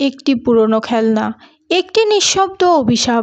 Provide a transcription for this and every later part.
একটি পুরনো খেলনা, একটি নিঃশব্দ অভিশাপ।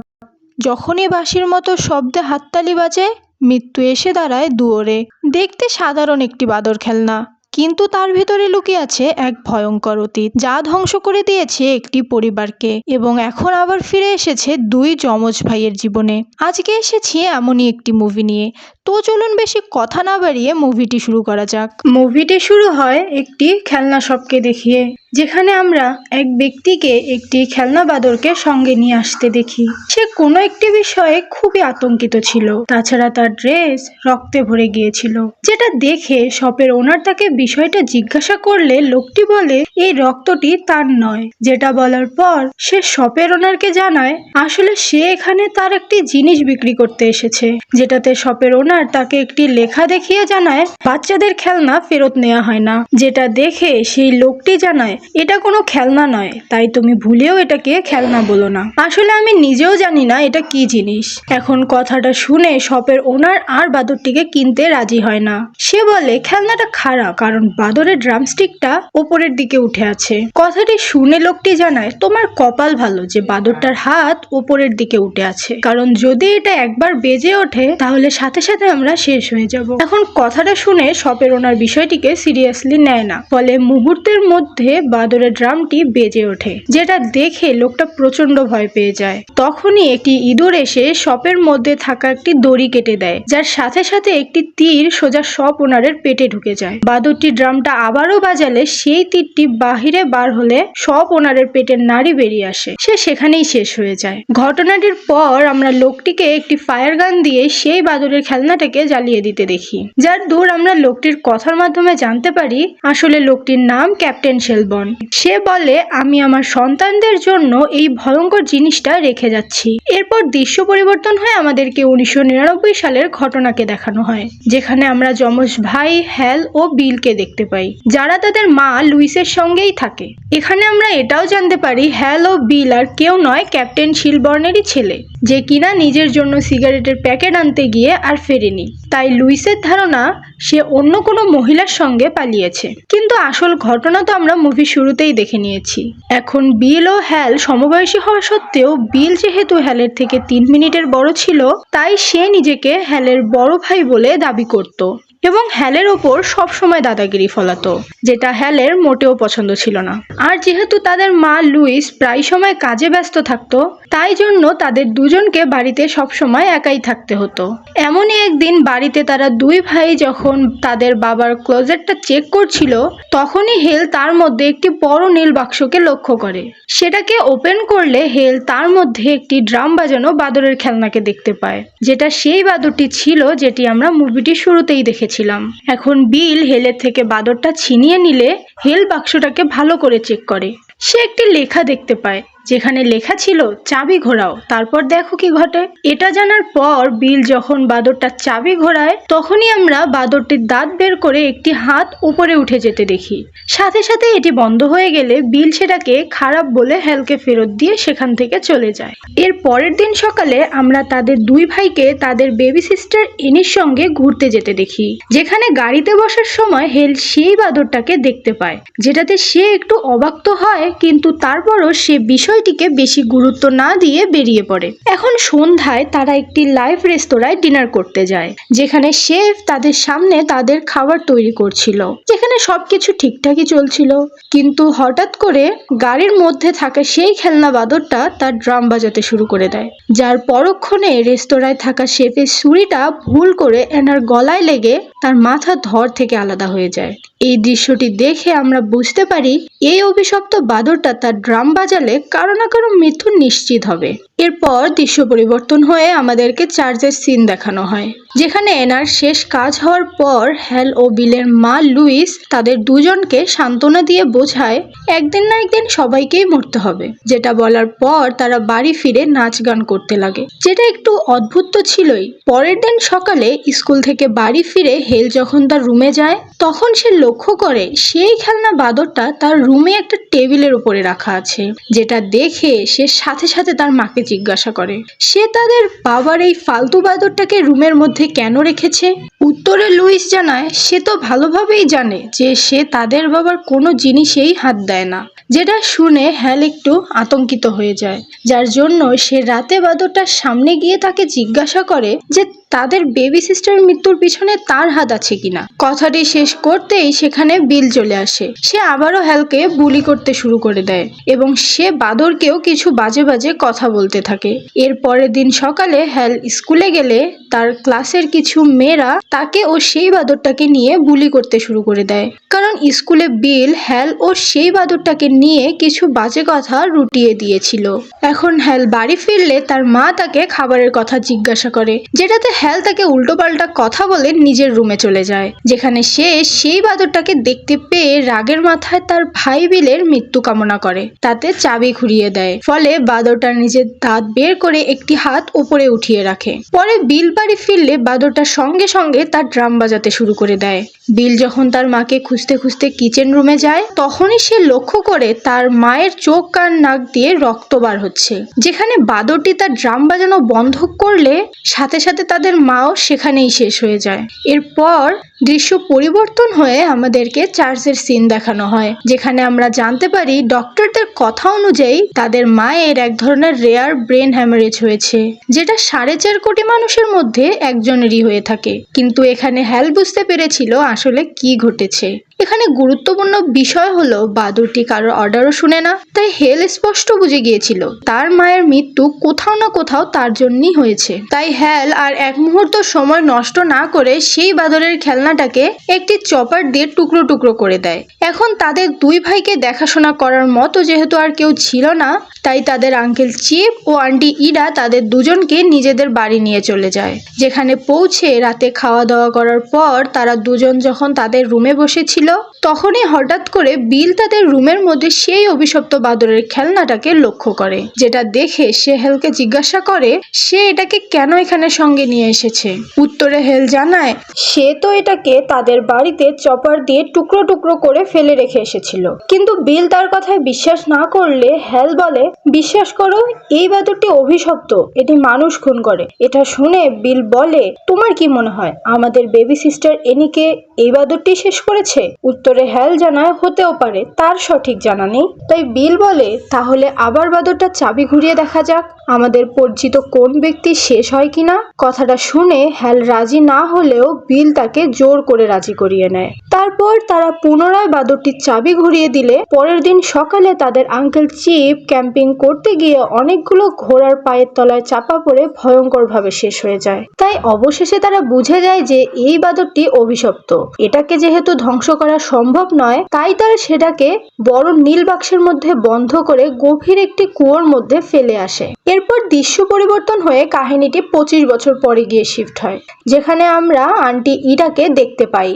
যখনই বাঁশির মতো শব্দে হাততালি বাজে, মৃত্যু এসে দাঁড়ায় দুয়োরে। দেখতে সাধারণ একটি বাদর খেলনা, কিন্তু তার ভিতরে লুকিয়ে আছে এক ভয়ঙ্কর অতীত, যা ধ্বংস করে দিয়েছে একটি পরিবারকে। এবং এখন আবার ফিরে এসেছে দুই যমজ ভাইয়ের জীবনে। আজকে এসেছি এমনই একটি মুভি নিয়ে তো চলুন বেশি কথা না বাড়িয়ে মুভিটি শুরু করা যাক। মুভিটি শুরু হয় একটি খেলনা শপকে দেখিয়ে, যেখানে আমরা এক ব্যক্তিকে একটি খেলনা বাদরকে সঙ্গে নিয়ে আসতে দেখি। সে কোনো একটি বিষয়ে খুবই আতঙ্কিত ছিল। তাছাড়া তার ড্রেস রক্তে ভরে গিয়েছিল। যেটা দেখে শপের ওনার তাকে বিষয়টা জিজ্ঞাসা করলে লোকটি বলে, এই রক্তটি তার নয়। যেটা বলার পর সে শপের ওনারকে জানায়, আসলে সে এখানে তার একটি জিনিস বিক্রি করতে এসেছে। যেটাতে শপের ওনার তাকে একটি লেখা দেখিয়ে জানায়, বাচ্চাদের খেলনা ফেরত নেওয়া হয় না। যেটা দেখে সেই লোকটি জানায়, এটা কোনো খেলনা নয়, তাই তুমি ভুলেও এটাকে খেলনা বলো না। আসলে আমি নিজেও জানি না এটা কি জিনিস। এখন কথাটা শুনে শপের ওনার আর বাদরটিকে কিনতে রাজি হয় না। সে বলে, খেলনাটা খারাপ, কারণ বাদরের ড্রামস্টিকটা ওপরের দিকে উঠে আছে। কথাটি শুনে লোকটি জানায়, তোমার কপাল ভালো যে বাদরটার হাত ওপরের দিকে উঠে আছে। কারণ যদি এটা একবার বেজে ওঠে, তাহলে সাথে সাথে আমরা শেষ হয়ে যাব। এখন কথাটা শুনে শপের ওনার বিষয়টিকে সিরিয়াসলি নেয় না। ফলে মুহূর্তের মধ্যে বাদরের ড্রামটি বেজে ওঠে, যেটা দেখে লোকটা প্রচণ্ড ভয় পেয়ে যায়। তখনই একটি ইঁদুর এসে শপের মধ্যে থাকা একটি দড়ি কেটে দেয়, যার সাথে সাথে একটি তীর সোজা শপ ওনারের পেটে ঢুকে যায়। বাদরটি ড্রামটা আবারও বাজালে, সেই তীরটি বাহিরে বার হলে শপ ওনারের পেটের নাড়ি বেরিয়ে আসে। সে সেখানেই শেষ হয়ে যায়। ঘটনাটির পর আমরা লোকটিকে একটি ফায়ার গান দিয়ে সেই বাদরের খেলনাটাকে জ্বালিয়ে দিতে দেখি। যার দূর আমরা লোকটির কথার মাধ্যমে জানতে পারি, আসলে লোকটির নাম ক্যাপ্টেন শেলবন। সে বলে, আমি আমার সন্তানদের জন্য এই ভয়ঙ্কর জিনিসটা রেখে যাচ্ছি। এরপর দৃশ্য পরিবর্তন হয়ে আমাদেরকে উনিশশো নিরানব্বই সালের ঘটনাকে দেখানো হয়, যেখানে আমরা যমজ ভাই, হ্যাল ও বিলকে দেখতে পাই। যারা তাদের মা লুইসের সঙ্গেই থাকে। এখানে আমরা এটাও জানতে পারি, হ্যাল ও বিল আর কেউ নয় ক্যাপ্টেন শিলবর্নেরই ছেলে। যে কিনা নিজের জন্য সিগারেটের প্যাকেট আনতে গিয়ে আর ফেরেনি। তাই লুইসের ধারণা, সে অন্য কোনো মহিলার সঙ্গে পালিয়েছে। কিন্তু আসল ঘটনা তো আমরা মুভি শুরুতেই দেখে নিয়েছি। এখন বিল ও হ্যাল সমবয়সী হওয়া সত্ত্বেও বিল যেহেতু হ্যালের থেকে তিন মিনিটের বড় ছিল, তাই সে নিজেকে হ্যালের বড় ভাই বলে দাবি করত। এবং হ্যালের ওপর সবসময় দাদাগিরি ফলাতো, যেটা হ্যালের মোটেও পছন্দ ছিল না। আর যেহেতু তাদের মা লুইস প্রায় সময় কাজে ব্যস্ত থাকতো, তাই জন্য তাদের দুজনকে বাড়িতে সবসময় একাই থাকতে হতো। এমনই একদিন বাড়িতে তারা দুই ভাই যখন তাদের বাবার ক্লোজেটটা চেক করছিল, তখনই হেল তার মধ্যে একটি বড় নীল বাক্সকে লক্ষ্য করে। সেটাকে ওপেন করলে হেল তার মধ্যে একটি ড্রাম বাজানো বাদরের খেলনাকে দেখতে পায়, যেটা সেই বাদরটি ছিল যেটি আমরা মুভিটি শুরুতেই দেখেছিলাম। এখন বিল হেলের থেকে বাদরটা ছিনিয়ে নিলে হেল বাক্সটাকে ভালো করে চেক করে। সে একটি লেখা দেখতে পায়। যেখানে লেখা ছিল, চাবি ঘোরাও। তারপর দেখো কি ঘটে? এটা জানার পর বিল যখন বাদরটার চাবি ঘোরায়, তখনই আমরা বাদরটির দাঁত বের করে একটি হাত উপরে উঠে যেতে দেখি। সাথে সাথে এটি বন্ধ হয়ে গেলে বিল সেটাকে খারাপ বলে হেলকে ফেরত দিয়ে সেখান থেকে চলে যায়। এর পরের দিন সকালে আমরা তাদের দুই ভাইকে তাদের বেবি সিস্টার এনির সঙ্গে ঘুরতে যেতে দেখি, যেখানে গাড়িতে বসার সময় হেল সেই বাদরটাকে দেখতে পায়, যেটাতে সে একটু অবাক তো হয়, কিন্তু তারপরও সে বিষয়টিকে বেশি গুরুত্ব না দিয়ে বেরিয়ে পড়ে। এখন সন্ধ্যায় তারা একটি লাইভ রেস্তোরাঁয় ডিনার করতে যায়, যেখানে শেফ তাদের সামনে তাদের খাবার তৈরি করছিল। যেখানে সবকিছু ঠিকঠাকই চলছিল। কিন্তু হঠাৎ করে গাড়ির মধ্যে থাকা সেই খেলনা বাদরটা তার ড্রাম বাজাতে শুরু করে দেয়, যার পরক্ষণে রেস্তোরাঁয় থাকা শেফের ছুরিটা ভুল করে এনার গলায় লেগে তার মাথা ধর থেকে আলাদা হয়ে যায়। এই দৃশ্যটি দেখে আমরা বুঝতে পারি, এই অভিশপ্ত বাদরটা তার ড্রাম বাজালে কারও না কারও মৃত্যু নিশ্চিত হবে। এরপর দৃশ্য পরিবর্তন হয়ে আমাদেরকে চার্চের সিন দেখানো হয়। যেখানে এনার শেষ কাজ হওয়ার পর হ্যাল ও বিলের মা লুইস তাদের দুজনকে সান্ত্বনা দিয়ে বোঝায়, একদিন না একদিন সবাইকেই মরতে হবে। যেটা বলার পর তারা বাড়ি ফিরে নাচ গান করতে লাগে। যেটা একটু অদ্ভুত তো ছিলই। পরের দিন সকালে স্কুল থেকে বাড়ি ফিরে হেল যখন তার রুমে যায়, তখন সে লক্ষ্য করে সেই খেলনা বাদরটা তার রুমে একটা টেবিলের উপরে রাখা আছে, যেটা দেখে সে সাথে সাথে তার মাকে জিজ্ঞাসা করে। সে তাদের বাবার এই ফালতু বাদরটাকে রুমের মধ্যে কেন রেখেছে? উত্তরে লুইস জানায়, সে তো ভালোভাবেই জানে যে সে তাদের বাবার কোনো জিনিসেই হাত দেয় না। যেটা শুনে হ্যাল একটু আতঙ্কিত হয়ে যায়, যার জন্য সে রাতে বাদরটার সামনে গিয়ে তাকে জিজ্ঞাসা করে যে তাদের বেবি সিস্টারের মৃত্যুর পিছনে তার হাত আছে কিনা? কথাটি শেষ করতেই সেখানে বিল চলে আসে। সে আবারও হ্যালকে বুলি করতে শুরু করে দেয় এবং সে বাদরকেও কিছু বাজে বাজে কথা বলতে থাকে। এর পরের দিন সকালে হ্যাল স্কুলে গেলে তার ক্লাসের কিছু মেয়েরা তাকে ও সেই বাদরটাকে নিয়ে বুলি করতে শুরু করে দেয়। কারণ স্কুলে বিল, হ্যাল ও সেই বাদরটাকে নিয়ে কিছু বাজে কথা রুটিয়ে দিয়েছিল। এখন হ্যাল বাড়ি ফিরলে তার মা তাকে খাবারের কথা জিজ্ঞাসা করে, যেটাতে হ্যাল তাকে উল্টোপাল্টা কথা বলে নিজের রুমে চলে যায়। যেখানে সে সেই বাদরটাকে দেখতে পেয়ে রাগের মাথায় তার ভাই বিলের মৃত্যু কামনা করে। তাতে চাবি ঘুরিয়ে দেয়। ফলে বাদরটা নিজের দাঁত বের করে একটি হাত উপরে উঠিয়ে রাখে। পরে বিল বাড়ি ফিরলে বাদরটা সঙ্গে সঙ্গে তার ড্রাম বাজাতে শুরু করে দেয়। বিল যখন তার মাকে খুঁজতে খুঁজতে কিচেন রুমে যায়, তখনই সে লক্ষ্য করে তার মায়ের চোখ কান নাক দিয়ে রক্ত বার হচ্ছে। যেখানে বাদরটি তার ড্রাম বাজানো বন্ধ করলে সাথে সাথে তাদের মাও সেখানেই শেষ হয়ে যায়। এরপর দৃশ্য পরিবর্তন হয়ে আমাদেরকে চার্চের সিন দেখানো হয়, যেখানে আমরা জানতে পারি ডক্টরদের কথা অনুযায়ী তাদের মায়ের এক ধরনের রেয়ার ব্রেন হ্যামারেজ হয়েছে, যেটা সাড়ে চার কোটি মানুষের মধ্যে একজনেরই হয়ে থাকে। কিন্তু এখানে হ্যাল বুঝতে পেরেছিল আসলে কি ঘটেছে। এখানে গুরুত্বপূর্ণ বিষয় হলো বাদুরটি কারোর অর্ডারও শুনে না, তাই হেল স্পষ্ট বুঝে গিয়েছিল, তার মায়ের মৃত্যু কোথাও না কোথাও তার জন্যই হয়েছে। তাই হ্যাল আর এক মুহূর্ত সময় নষ্ট না করে সেই বাদরের খেলনাটাকে একটি চপার দিয়ে টুকরো টুকরো করে দেয়। এখন তাদের দুই ভাইকে দেখাশোনা করার মতো যেহেতু আর কেউ ছিল না, তাই তাদের আঙ্কেল চিপ ও আন্টি ইরা তাদের দুজনকে নিজেদের বাড়ি নিয়ে চলে যায়। যেখানে পৌঁছে রাতে খাওয়া দাওয়া করার পর তারা দুজন যখন তাদের রুমে বসেছিল তখনই হঠাৎ করে বিল তাদের রুমের মধ্যে সেই অভিশপ্ত বাদরের খেলনাটাকে লক্ষ্য করে, যেটা দেখে সে হেলকে জিজ্ঞাসা করে, সে এটাকে কেন এখানে সঙ্গে নিয়ে এসেছে? উত্তরে হেল জানায়, সে তো এটাকে তাদের বাড়িতে চপার দিয়ে টুকরো টুকরো করে ফেলে রেখে এসেছিল। কিন্তু বিল তার কথায় বিশ্বাস না করলে হেল বলে, বিশ্বাস করো, এই বাদরটি অভিশপ্ত, এটি মানুষ খুন করে। এটা শুনে বিল বলে, তোমার কি মনে হয়, আমাদের বেবি সিস্টার এনিকে এই বাদরটি শেষ করেছে? উত্তরে হ্যাল জানায় হতেও পারে, তার সঠিক জানা নেই। তাই বিল বলে, তাহলে আবার বাদরটা চাবি ঘুরিয়ে দেখা যাক, আমাদের পরিচিত কোন ব্যক্তি শেষ হয় কিনা। কথাটা শুনে হ্যাল রাজি না হলেও বিল তাকে জোর করে রাজি করিয়ে নেয়। তারপর তারা পুনরায় বাদরটির চাবি ঘুরিয়ে দিলে, পরের দিন সকালে তাদের আঙ্কেল চিপ ক্যাম্পিং করতে গিয়ে অনেকগুলো ঘোড়ার পায়ের তলায় চাপা পড়ে ভয়ঙ্করভাবে শেষ হয়ে যায়। তাই অবশেষে তারা বুঝে যায় যে এই বাদরটি অভিশপ্ত। এটাকে যেহেতু ধ্বংস করা সম্ভব নয়, তাই তারা সেটাকে বড় নীল বাক্সের মধ্যে বন্ধ করে গভীর একটি কুয়োর মধ্যে ফেলে আসে। এরপর দৃশ্য পরিবর্তন হয়ে কাহিনীটি পঁচিশ বছর পরে গিয়ে শিফট হয়, যেখানে আমরা আন্টি ইরাকে দেখতে পাই,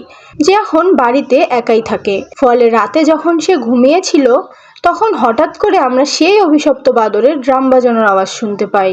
যে এখন বাড়িতে একাই থাকে। ফলে রাতে যখন সে ঘুমিয়েছিল তখন হঠাৎ করে আমরা সেই অভিশপ্ত বাদরের ড্রাম বাজানোর আওয়াজ শুনতে পাই,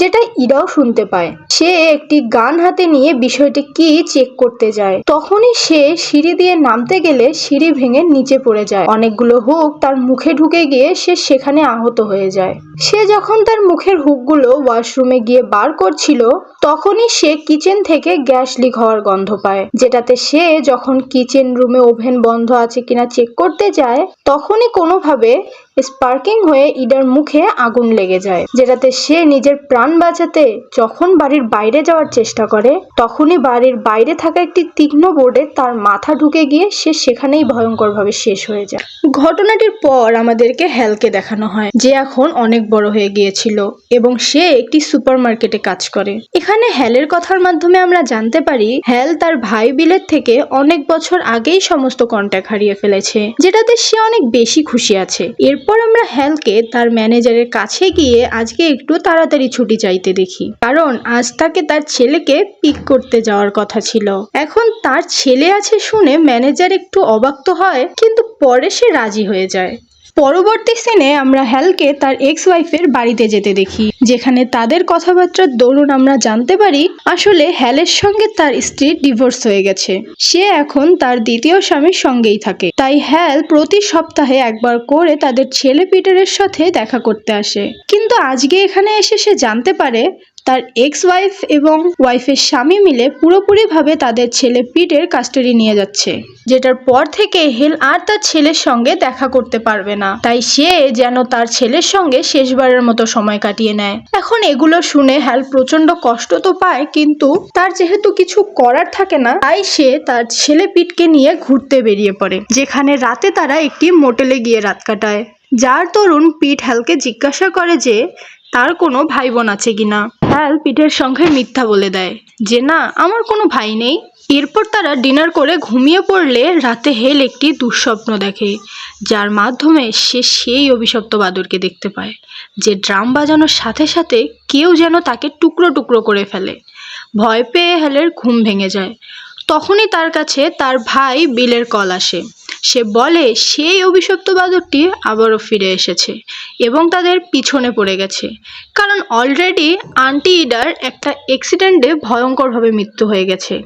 যেটা ইরাও শুনতে পায়। সে একটি গান হাতে নিয়ে বিষয়টি কি চেক করতে যায়। তখনই সে সিঁড়ি দিয়ে নামতে গেলে সিঁড়ি ভেঙে নিচে পড়ে যায়। অনেকগুলো হুক তার মুখে ঢুকে গিয়ে সে সেখানে আহত হয়ে যায়। সে যখন তার মুখের হুকগুলো ওয়াশরুমে গিয়ে বার করছিল, তখনই সে কিচেন থেকে গ্যাস লিক হওয়ার গন্ধ পায়, যেটাতে সে যখন কিচেন রুমে ওভেন বন্ধ আছে কিনা চেক করতে যায়, তখনই কোনোভাবে হবে স্পার্কিং হয়ে ইডার মুখে আগুন লেগে যায়, যেটাতে সে নিজের প্রাণ বাঁচাতে যখন বাড়ির বাইরে যাওয়ার চেষ্টা করে, তখনই বাড়ির বাইরে থাকা একটি তীক্ষ্ণ বোর্ডে তার মাথা ঢুকে গিয়ে সে সেখানেই ভয়ঙ্করভাবে শেষ হয়ে যায়। ঘটনাটির পর আমাদেরকে হ্যালকে দেখানো হয়, যে এখন অনেক বড় হয়ে গিয়েছিল এবং সে একটি সুপারমার্কেটে কাজ করে। এখানে হ্যালের কথার মাধ্যমে আমরা জানতে পারি হ্যাল তার ভাই বিলের থেকে অনেক বছর আগেই সমস্ত কন্ট্যাক্ট হারিয়ে ফেলেছে, যেটাতে সে অনেক বেশি খুশি আছে। এরপর আমরা হ্যালকে তার ম্যানেজারের কাছে গিয়ে আজকে একটু তাড়াতাড়ি ছুটি চাইতে দেখি। কারণ আজ তাকে তার ছেলেকে পিক করতে যাওয়ার কথা ছিল। এখন তার ছেলে আছে শুনে ম্যানেজার একটু অবাক তো হয়, কিন্তু পরে সে রাজি হয়ে যায়। পরবর্তী সিনে আমরা হ্যালকে তার এক্স ওয়াইফের বাড়িতে যেতে দেখি, যেখানে তাদের কথাবার্তার দরুন আমরা জানতে পারি আসলে হ্যালের সঙ্গে তার স্ত্রীর ডিভোর্স হয়ে গেছে। সে এখন তার দ্বিতীয় স্বামীর সঙ্গেই থাকে। তাই হ্যাল প্রতি সপ্তাহে একবার করে তাদের ছেলে পিটারের সাথে দেখা করতে আসে। কিন্তু আজকে এখানে এসে সে জানতে পারে তার এক্স ওয়াইফ এবং ওয়াইফের স্বামী মিলে পুরোপুরিভাবে তাদের ছেলে পিটের কাস্টাডি নিয়ে যাচ্ছে, যেটার পর থেকে হেল আর তার ছেলের সঙ্গে দেখা করতে পারবে না। তাই সে যেন তার ছেলের সঙ্গে শেষবারের মতো সময় কাটিয়ে নেয়। এখন এগুলো শুনে হ্যাল প্রচণ্ড কষ্ট তো পায়, কিন্তু তার যেহেতু কিছু করার থাকে না, তাই সে তার ছেলে পিটকে নিয়ে ঘুরতে বেরিয়ে পড়ে, যেখানে রাতে তারা একটি মোটেলে গিয়ে রাত কাটায়। যার তরুণ পিট হ্যালকে জিজ্ঞাসা করে যে, তার কোনো ভাই বোন আছে কিনা? হ্যাল পিঠের সঙ্গে মিথ্যা বলে দেয়। যে না, আমার কোনো ভাই নেই। এরপর তারা ডিনার করে ঘুমিয়ে পড়লে রাতে হেল একটি দুঃস্বপ্ন দেখে, যার মাধ্যমে সে সেই অভিশপ্ত বাদরকে দেখতে পায়, যে ড্রাম বাজানোর সাথে সাথে কেউ যেন তাকে টুকরো টুকরো করে ফেলে। ভয় পেয়ে হেলের ঘুম ভেঙে যায়। তখনই তার কাছে তার ভাই বিলের কল আসে। সে বলে, সেই অভিশপ্ত বাদরটি আবারও ফিরে এসেছে এবং তাদের পিছনে পড়ে গেছে। কারণ অলরেডি আন্টি ইডার একটা অ্যাক্সিডেন্টে ভয়ঙ্করভাবে মৃত্যু হয়ে গেছে।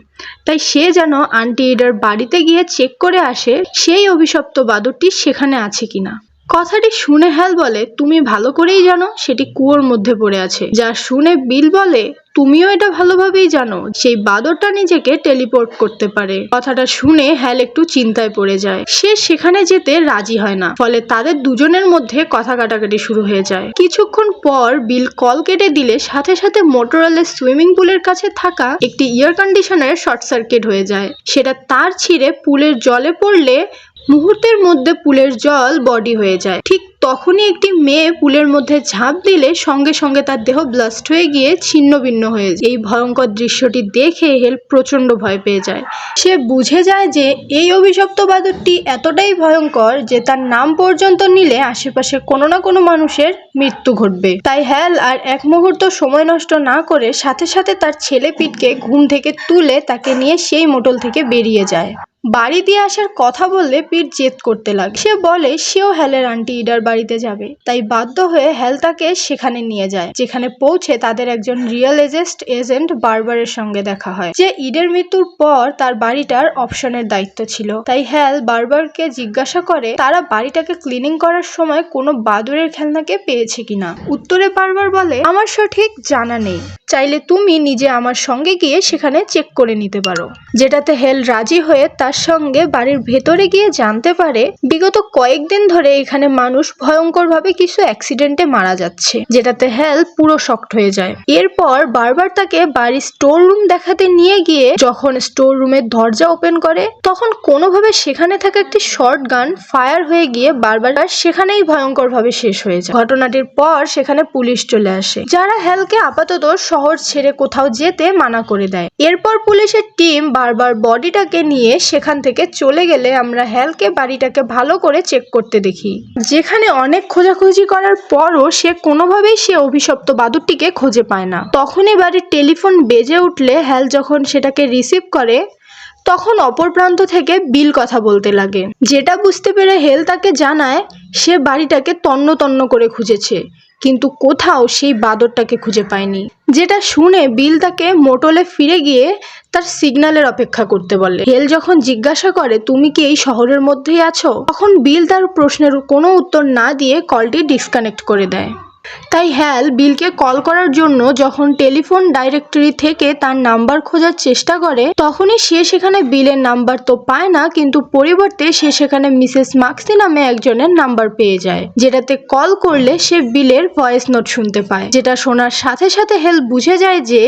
তাই সে যেন আন্টি ইডার বাড়িতে গিয়ে চেক করে আসে, সেই অভিশপ্ত বাদরটি সেখানে আছে কিনা। কথাটি শুনে হ্যাল বলে, তুমি ভালো করেই জানো সেটি কুয়োর মধ্যে পড়ে আছে। যা শুনে বিল বলে, তুমিও এটা ভালোভাবেই জানো, সেই বাদরটা নিজেকে টেলিপোর্ট করতে পারে কথাটা শুনে হ্যাল একটু চিন্তায় পড়ে যায়। সে সেখানে যেতে রাজি হয় না, ফলে তাদের দুজনের মধ্যে কথা কাটাকাটি শুরু হয়ে যায়। কিছুক্ষণ পর বিল কল কেটে দিলে সাথে সাথে মোটরলের সুইমিং পুলের কাছে থাকা একটি এয়ার কন্ডিশনার শর্ট সার্কিট হয়ে যায়। সেটা তার ছিঁড়ে পুলের জলে পড়লে মুহূর্তের মধ্যে পুলের জল বডি হয়ে যায়। ঠিক তখনই একটি মেয়ে পুলের মধ্যে ঝাঁপ দিলে সঙ্গে সঙ্গে তার দেহ ব্লাস্ট হয়ে গিয়ে ছিন্ন ভিন্ন হয়ে যায়। এই ভয়ঙ্কর দৃশ্যটি দেখে হেল প্রচণ্ড ভয় পেয়ে যায়। সে বুঝে যায় যে এই অভিশপ্ত বাদরটি এতটাই ভয়ঙ্কর যে তার নাম পর্যন্ত নিলে আশেপাশে কোনো না কোনো মানুষের মৃত্যু ঘটবে। তাই হ্যাল আর এক মুহূর্ত সময় নষ্ট না করে সাথে সাথে তার ছেলে পিটকে ঘুম থেকে তুলে তাকে নিয়ে সেই মোটল থেকে বেরিয়ে যায়। বাড়ি দিয়ে আসার কথা বললে পিট জেদ করতে লাগে। সে বলে, সেও হ্যালের আন্টি, ইডার বাড়িতে যাবে। তাই বাধ্য হয়ে হ্যাল তাকে সেখানে নিয়ে যায়, যেখানে পৌঁছে তাদের একজন রিয়েল এজেস্ট এজেন্ট বারবারের সঙ্গে দেখা হয়, যে ইডের মৃত্যুর পর তার বাড়িটার অপশনের দায়িত্ব ছিল। তাই হ্যাল বারবারকে জিজ্ঞাসা করে, তারা বাড়িটাকে ক্লিনিং করার সময় কোনো বাদুরের খেলনাকে পেয়েছে কিনা? উত্তরে বারবার বলে, আমার সঠিক জানা নেই। চাইলে তুমি নিজে আমার সঙ্গে গিয়ে সেখানে চেক করে নিতে পারো। যেটাতে হেল রাজি হয়ে তার সঙ্গে বাড়ির ভেতরে গিয়ে জানতে পারে, বিগত কয়েকদিন ধরে এখানে মানুষ ভয়ঙ্করভাবে কিছু অ্যাক্সিডেন্টে মারা যাচ্ছে, যেটাতে হেল পুরো শক্ট হয়ে যায়। এরপর বারবার তাকে বাড়ির স্টোর রুম দেখাতে নিয়ে গিয়ে যখন স্টোর রুমের দরজা ওপেন করে, তখন কোনোভাবে সেখানে থাকা একটি শর্ট গান ফায়ার হয়ে গিয়ে বারবার সেখানেই ভয়ঙ্করভাবে শেষ হয়ে যায়। ঘটনাটির পর সেখানে পুলিশ চলে আসে, যারা হেলকে আপাতত শহর ছেড়ে কোথাও যেতে মানা করে দেয়। এরপর পুলিশের টিম বারবার বডিটাকে নিয়ে সেখান থেকে চলে গেলে আমরা হেলকে বাড়িটাকে ভালো করে চেক করতে দেখি। যেখানে অনেক খোঁজাখুঁজি করার পরও সে কোনোভাবেই সে অভিশপ্ত বাদুরটিকে খুঁজে পায় না। তখনই বাড়ির টেলিফোন বেজে উঠলে হ্যাল যখন সেটাকে রিসিভ করে, তখন অপর প্রান্ত থেকে বিল কথা বলতে লাগে। যেটা বুঝতে পেরে হেল তাকে জানায়, সে বাড়িটাকে তন্ন তন্ন করে খুঁজেছে। কিন্তু কোথাও সেই বাঁদরটাকে খুঁজে পায়নি। যেটা শুনে বিল তাকে মোটলে ফিরে গিয়ে তার সিগন্যালের অপেক্ষা করতে বলে। হেল যখন জিজ্ঞাসা করে, তুমি কি এই শহরের মধ্যেই আছো? তখন বিল তার প্রশ্নের কোনো উত্তর না দিয়ে কলটি ডিসকানেক্ট করে দেয়। তাই হ্যাল বিলকে কল করার জন্য যখন টেলিফোন ডাইরেক্টরি থেকে তার নাম্বার খোঁজার চেষ্টা করে, তখনই সে সেখানে বিলের নাম্বার তো পায় না, কিন্তু পরিবর্তে সে সেখানে মিসেস মাক্সি নামে একজনের নাম্বার পেয়ে যায়, যেটাতে কল করলে সে বিলের ভয়েস নোট শুনতে পায়, যেটা শোনার সাথে সাথে হেল বুঝে যায় যে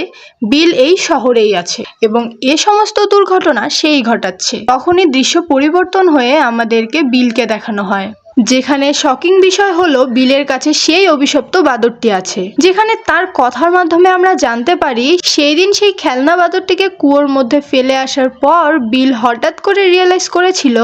বিল এই শহরেই আছে এবং এ সমস্ত দুর্ঘটনা সেই ঘটাচ্ছে। তখনই দৃশ্য পরিবর্তন হয়ে আমাদেরকে বিলকে দেখানো হয়। যেখানে শকিং বিষয় হলো বিলের কাছে সেই অভিশপ্ত বাদরটি আছে। যেখানে তার কথার মাধ্যমে আমরা জানতে পারি, সেই দিন সেই খেলনা বাদরটিকে কুয়োর মধ্যে ফেলে আসার পর বিল হঠাৎ করে রিয়েলাইজ করেছিল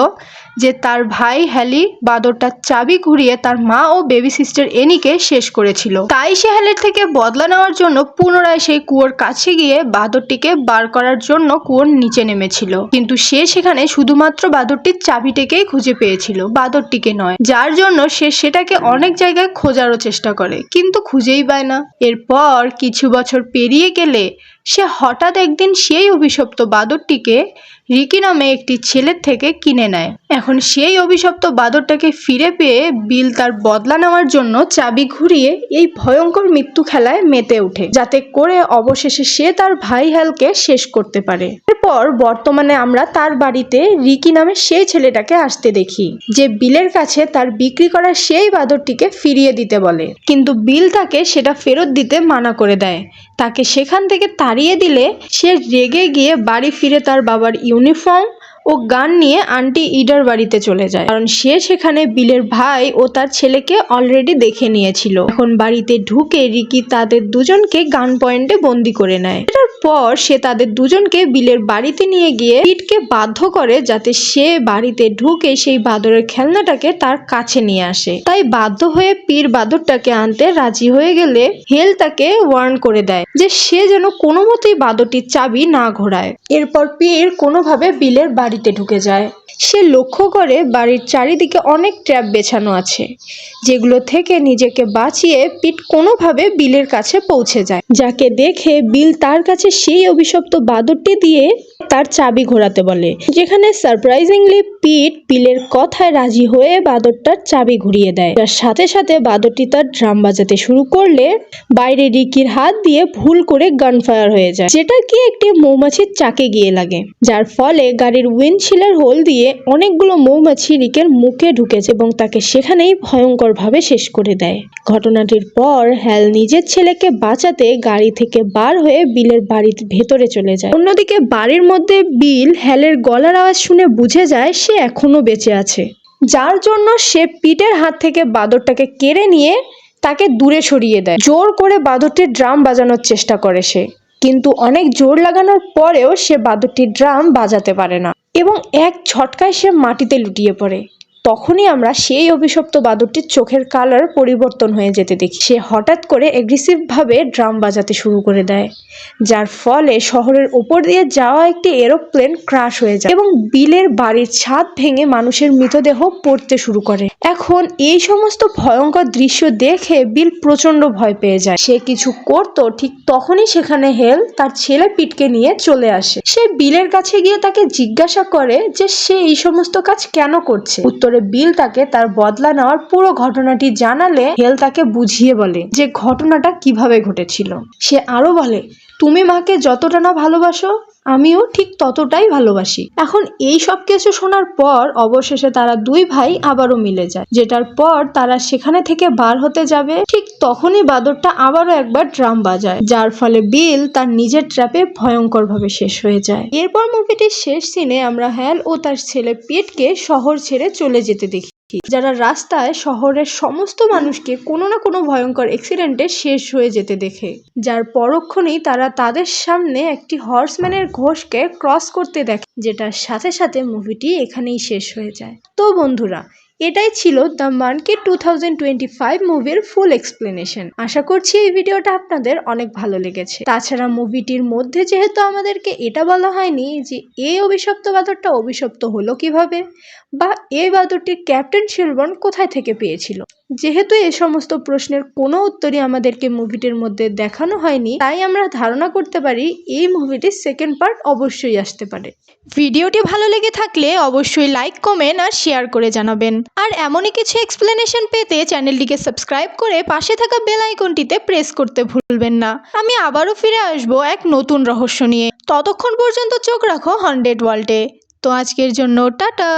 যে তার ভাই হ্যালি বাদরটার চাবি ঘুরিয়ে তার মা ও বেবি সিস্টার এনিকে শেষ করেছিল। তাই সে হ্যালির থেকে বদলা নেওয়ার জন্য পুনরায় সেই কুয়োর কাছে গিয়ে বাদরটিকে বার করার জন্য কুয়োর নিচে নেমেছিল। কিন্তু সে সেখানে শুধুমাত্র বাদরটির চাবিটিকেই খুঁজে পেয়েছিল, বাদরটিকে নয়। যার জন্য সে সেটাকে অনেক জায়গায় খোঁজারও চেষ্টা করে, কিন্তু খুঁজেই পায় না। এরপর কিছু বছর পেরিয়ে গেলে সে হঠাৎ একদিন সেই অভিশপ্ত বাদরটিকে রিকি নামে একটি ছেলের থেকে কিনে নেয়। এখন সেই অভিশপ্ত বাদরটাকে ফিরে পেয়ে বিল তার বদলা নেওয়ার জন্য চাবি ঘুরিয়ে এই ভয়ঙ্কর মৃত্যু খেলায় মেতে ওঠে, যাতে করে অবশেষে সে তার ভাই হ্যালকে শেষ করতে পারে। এরপর বর্তমানে আমরা তার বাড়িতে রিকি নামে সেই ছেলেটাকে আসতে দেখি, যে বিলের কাছে তার বিক্রি করা সেই বাদরটিকে ফিরিয়ে দিতে বলে। কিন্তু বিল তাকে সেটা ফেরত দিতে মানা করে দেয়। তাকে সেখান থেকে তাড়িয়ে দিলে সে রেগে গিয়ে বাড়ি ফিরে তার বাবার ইউনিফর্ম ও গান নিয়ে আন্টি ইডার বাড়িতে চলে যায়। কারণ সে সেখানে বিলের ভাই ও তার ছেলেকে অলরেডি দেখে নিয়েছিল। এখন বাড়িতে ঢুকে রিকি তাদের দুজনকে গান পয়েন্টে বন্দি করে নেয়। এটার পর সে তাদের দুজনকে বিলের বাড়িতে নিয়ে গিয়ে পিটকে বাধ্য করে যাতে সে বাড়িতে ঢুকে সেই বাদরের খেলনাটাকে তার কাছে নিয়ে আসে। তাই বাধ্য হয়ে পীর বাদরটাকে আনতে রাজি হয়ে গেলে হেল তাকে ওয়ার্ন করে দেয় যে সে যেন কোনো মতেই বাদরটির চাবি না ঘোরায়। এরপর পীর কোনোভাবে বিলের বাড়িতে ঢুকে যায়। সে লক্ষ্য করে বাড়ির চারিদিকে অনেক ট্র্যাপ বেছানো আছে, যেগুলো থেকে নিজেকে বাঁচিয়ে পিট কোনোভাবে বিলের কাছে পৌঁছে যায়। যাকে দেখে বিল তার কাছে সেই অভিশপ্ত বাদরটি দিয়ে তার চাবি ঘোরাতে বলে। যেখানে সারপ্রাইজিংলি পিট বিলের কথায় রাজি হয়ে বাদরটার চাবি ঘুরিয়ে দেয়। যার সাথে সাথে বাদরটি তার ড্রাম বাজাতে শুরু করলে বাইরে রিকির হাত দিয়ে ভুল করে গান ফায়ার হয়ে যায়, যেটা কি একটি মৌমাছির চাকে গিয়ে লাগে। যার ফলে গাড়ির উইন্ডশিলের হোল দিয়ে অনেকগুলো মৌমাছি রিকের মুখে ঢুকেছে এবং তাকে সেখানেই ভয়ঙ্করভাবে শেষ করে দেয়। ঘটনাটির পর হ্যাল নিজের ছেলেকে বাঁচাতে গাড়ি থেকে বার হয়ে বিলের বাড়ির ভেতরে চলে যায়। অন্যদিকে বাড়ির মধ্যে বিল হ্যালের গলার আওয়াজ শুনে বুঝে যায় সে এখনও বেঁচে আছে। যার জন্য সে পিটের হাত থেকে বাঁদরটাকে কেড়ে নিয়ে তাকে দূরে সরিয়ে দেয়। জোর করে বাঁদরটির ড্রাম বাজানোর চেষ্টা করে সে। কিন্তু অনেক জোর লাগানোর পরেও সে বাঁদরটির ড্রাম বাজাতে পারে না। এবং এক ঝটকায় সে মাটিতে লুটিয়ে পড়ে। তখনই আমরা সেই অভিশপ্ত বাদরটির চোখের কালার পরিবর্তন হয়ে যেতে দেখি। সে হঠাৎ করে এগ্রেসিভভাবে ড্রাম বাজাতে শুরু করে দেয়, যার ফলে শহরের ওপর দিয়ে যাওয়া একটি এরোপ্লেন ক্রাশ হয়ে যায় এবং বিলের বাড়ির ছাদ ভেঙে মানুষের মৃতদেহ পড়তে শুরু করে। এখন এই সমস্ত ভয়ঙ্কর দৃশ্য দেখে বিল প্রচণ্ড ভয় পেয়ে যায়। সে কিছু করত, ঠিক তখনই সেখানে হেল তার ছেলে পিটকে নিয়ে চলে আসে। সে বিলের কাছে গিয়ে তাকে জিজ্ঞাসা করে যে সে এই সমস্ত কাজ কেন করছে? উত্তরে বিল তাকে তার বদলা নেওয়ার পুরো ঘটনাটি জানালে হেল তাকে বুঝিয়ে বলে যে ঘটনাটা কীভাবে ঘটেছিল। সে আরও বলে, তুমি মাকে যতটা না ভালোবাসো আমিও ঠিক ততটাই ভালোবাসি। এখন এই সব কিছু শোনার পর অবশেষে তারা দুই ভাই আবারও মিলে যায়। যেটার পর তারা সেখানে থেকে বার হতে যাবে, ঠিক তখনই বাদরটা আবারও একবার ড্রাম বাজায়, যার ফলে বিল তার নিজের ট্র্যাপে ভয়ঙ্করভাবে শেষ হয়ে যায়। এরপর মুভিটির শেষ সিনে আমরা হ্যাল ও তার ছেলে পিটকে শহর ছেড়ে চলে যেতে দেখি। যারা রাস্তায় শহরের সমস্ত মানুষকে কোনো না কোনো ভয়ঙ্কর অ্যাক্সিডেন্টে শেষ হয়ে যেতে দেখে, যার পরক্ষণেই তারা তাদের সামনে একটি হর্সম্যানের ঘোষকে ক্রস করতে দেখে, যেটার সাথে সাথে মুভিটি এখানেই শেষ হয়ে যায়। তো বন্ধুরা এটাই ছিল দ্য মানকে টু থাউজেন্ড টোয়েন্টি ফাইভ মুভির ফুল এক্সপ্লেনেশন। আশা করছি এই ভিডিওটা আপনাদের অনেক ভালো লেগেছে। তাছাড়া মুভিটির মধ্যে যেহেতু আমাদেরকে এটা বলা হয়নি যে এই অভিশপ্ত বাদরটা অভিশপ্ত হলো কীভাবে, বা এই বাদরটির ক্যাপ্টেন শিলবন কোথায় থেকে পেয়েছিল। যেহেতু এ সমস্ত প্রশ্নের কোনো উত্তরই আমাদেরকে মুভিটির মধ্যে দেখানো হয়নি, তাই আমরা ধারণা করতে পারি এই মুভিটির সেকেন্ড পার্ট অবশ্যই আসতে পারে। ভিডিওটি ভালো লেগে থাকলে অবশ্যই লাইক কমেন্ট আর শেয়ার করে জানাবেন। আর এমনই কিছু এক্সপ্লেনেশন পেতে চ্যানেলটিকে সাবস্ক্রাইব করে পাশে থাকা বেল আইকনটিতে প্রেস করতে ভুলবেন না। আমি আবারও ফিরে আসব এক নতুন রহস্য নিয়ে। ততক্ষণ পর্যন্ত চোখ রাখো হান্ড্রেড ওয়ার্ল্ডে তো আজকের জন্য টাটা!